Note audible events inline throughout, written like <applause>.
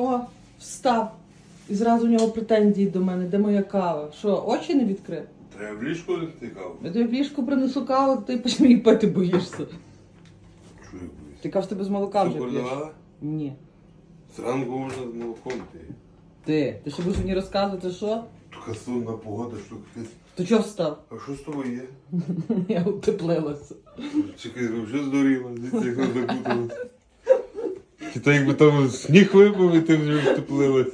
О, встав. І зразу у нього претензії до мене, де моя кава. Що, очі не відкрив? Треба в ліжку не втикав. Я тобі в ліжку принесу каву, ти почни її пити боїшся. Чую, боюсь. Ти кажеш, ти без молока вже Цукор п'єш. давала? Ні. Зранку можна з молоком пити. Ти. Ти ще будеш мені розказувати, що? Така сонна погода, що капець. То чого встав? А що з тобою є? <laughs> Я утеплилася. Чекай, ви вже здуріла, дивіться, як <laughs> Чи то якби там сніг випав і ти вже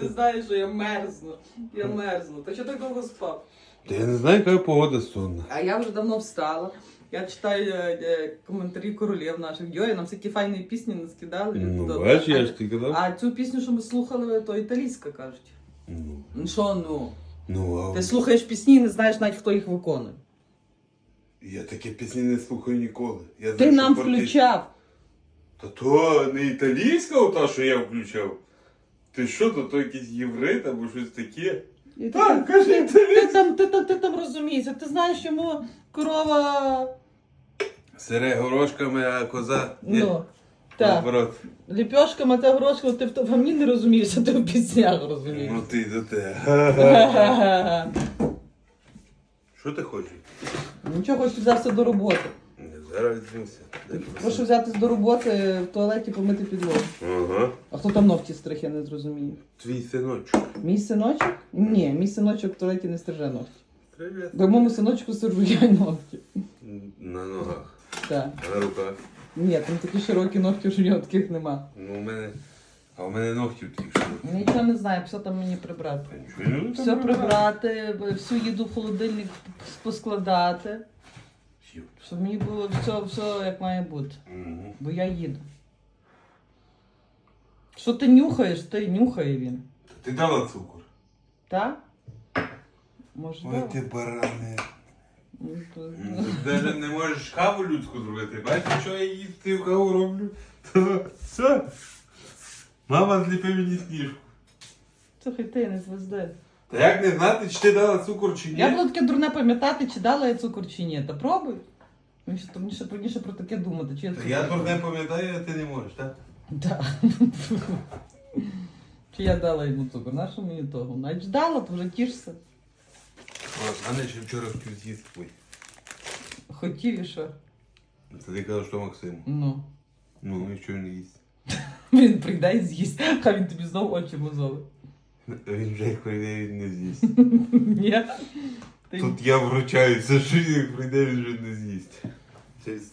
Ти знаєш, що я мерзну. Я мерзну. Та що так довго спав? Та я не знаю, яка погода сонна. А я вже давно встала. Я читаю е, е, коментарі королів наших. Йой, нам всякі файні пісні не скидали. Ну, Добре. бачиш, я ж ти казав. А цю пісню, що ми слухали, то італійська кажуть. Ну, Ну що, ну? ну, а Ти слухаєш пісні і не знаєш навіть, хто їх виконує. я такі пісні не слухаю ніколи. Я Ти знаю, що нам порти- включав. Та то не італійська ота, що я включав. Ти що, то, то якийсь єврит або щось таке? І Так, ти, кажи ти, італійська. ти, там, ти, там, ти там розумієшся. Ти знаєш, чому корова. Сире горошками, а коза. Ні, Ну, так. наоборот. Ліпьошками та горошками, ти в то- в мені не розумієшся, ти в піснях Ну розумієш. ти до те. <laughs> Що ти хочеш? Нічого, хоч взявся до роботи. Не, Зараз. Дай Прошу взятись до роботи в туалеті помити підлогу. Ага. А хто там ногті стриг, я не зрозумію. Твій синочок. Мій синочок? Ні, мій синочок в туалеті не стриже ногті. Привіт. Бо моєму синочку стрижу я <laughs> ногті. На ногах. Так. А на руках. Ні, там такі широкі ногті, що в нього таких нема. Ну, у мене. А у мене ногті такі що. Нічого не знаю, все там мені прибрати. Ну, Все прибрати, всю їду в холодильник поскладати. Щоб мені було все, все як має бути. Угу. Бо я їду. Що ти нюхаєш? Ти нюхає він. Ти дала цукор? Так? Може, Ой, дала? ти баране. Ну, то- Ну, Ти навіть не можеш каву людську зробити. Бачиш, що я їсти каву роблю? То все. Мама зліпи мені сніжку. Слухай, ти не звезди. Та як не знати, чи ти дала цукор чи ні? Я буду таке дурне пам'ятати, чи дала я цукор чи ні. Та пробуй. Мені ще трудніше, трудніше про таке думати. Чи я Та я тут не пам'ятаю, а ти не можеш, так? Да. Чи я дала йому цукор? Нащо мені того? Навіть дала, то вже тішся. А не ще вчора хотів з'їсти твій. Хотів і що? Та ти казав, що Максим. Ну. Ну, і що він не їсть. <laughs> Він прийде і з'їсть, хай він тобі знову очі мозоли. Він вже як прийде, він не з'їсть. <laughs> Ні. Ти... Тут я вручаюся, що як прийде, він вже не з'їсть. Cheers.